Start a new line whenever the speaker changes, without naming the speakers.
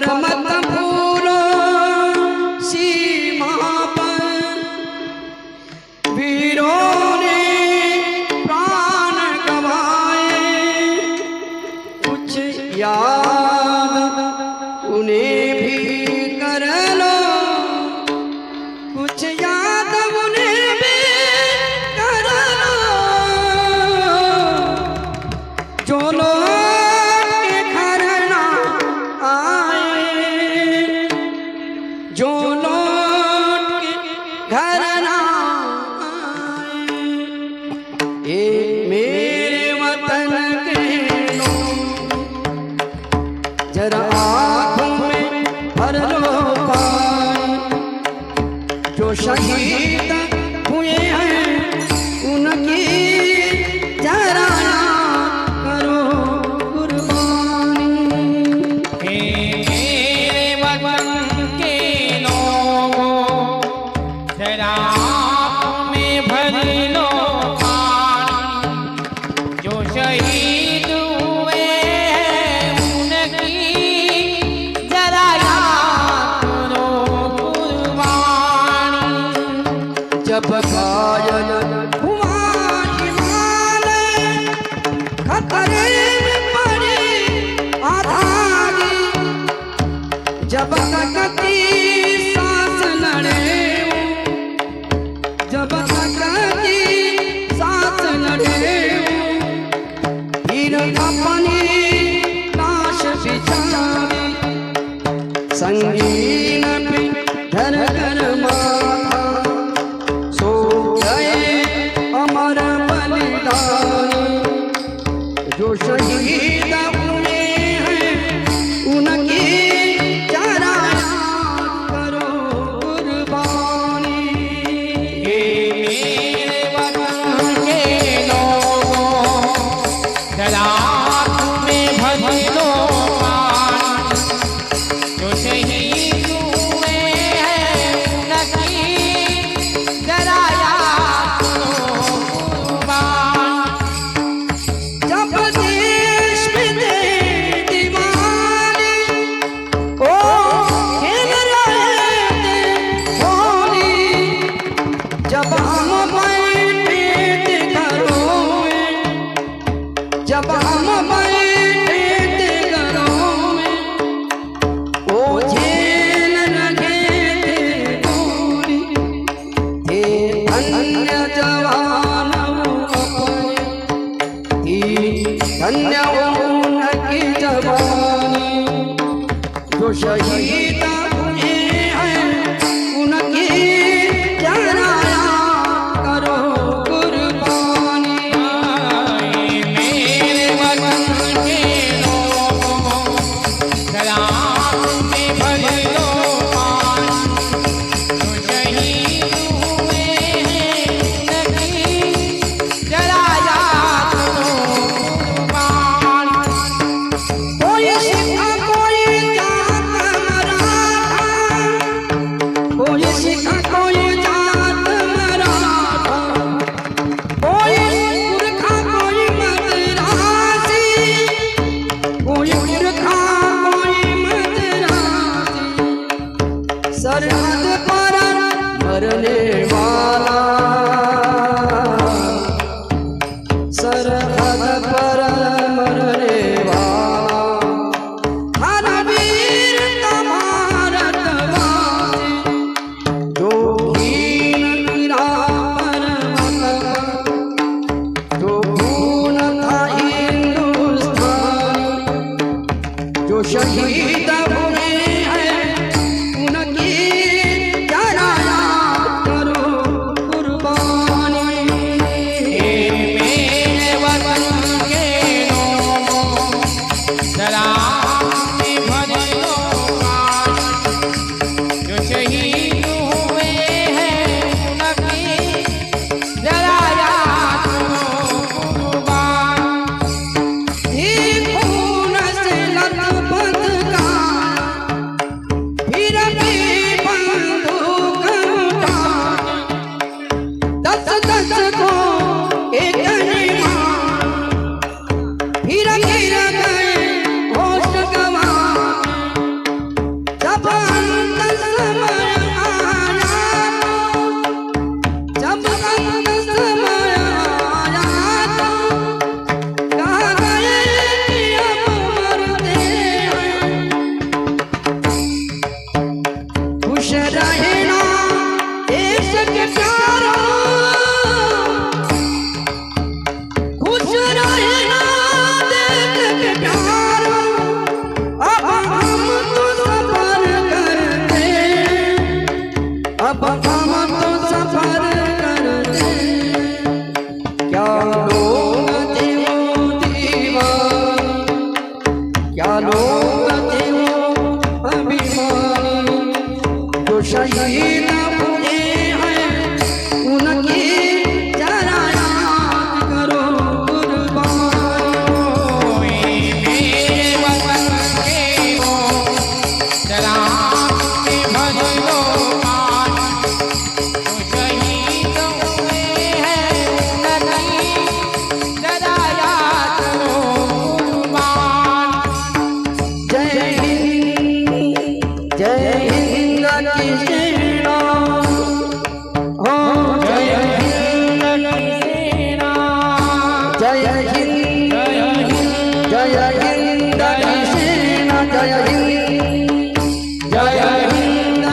রহমত जो शहीद हुए हैं पकायन भुवानी माने खतरे में पड़ी आधारी जब तक की लड़े जब तक की लड़े हीरा मिलाए जो शहीद Coxa de Shahid don't Joy Hind Joy Hind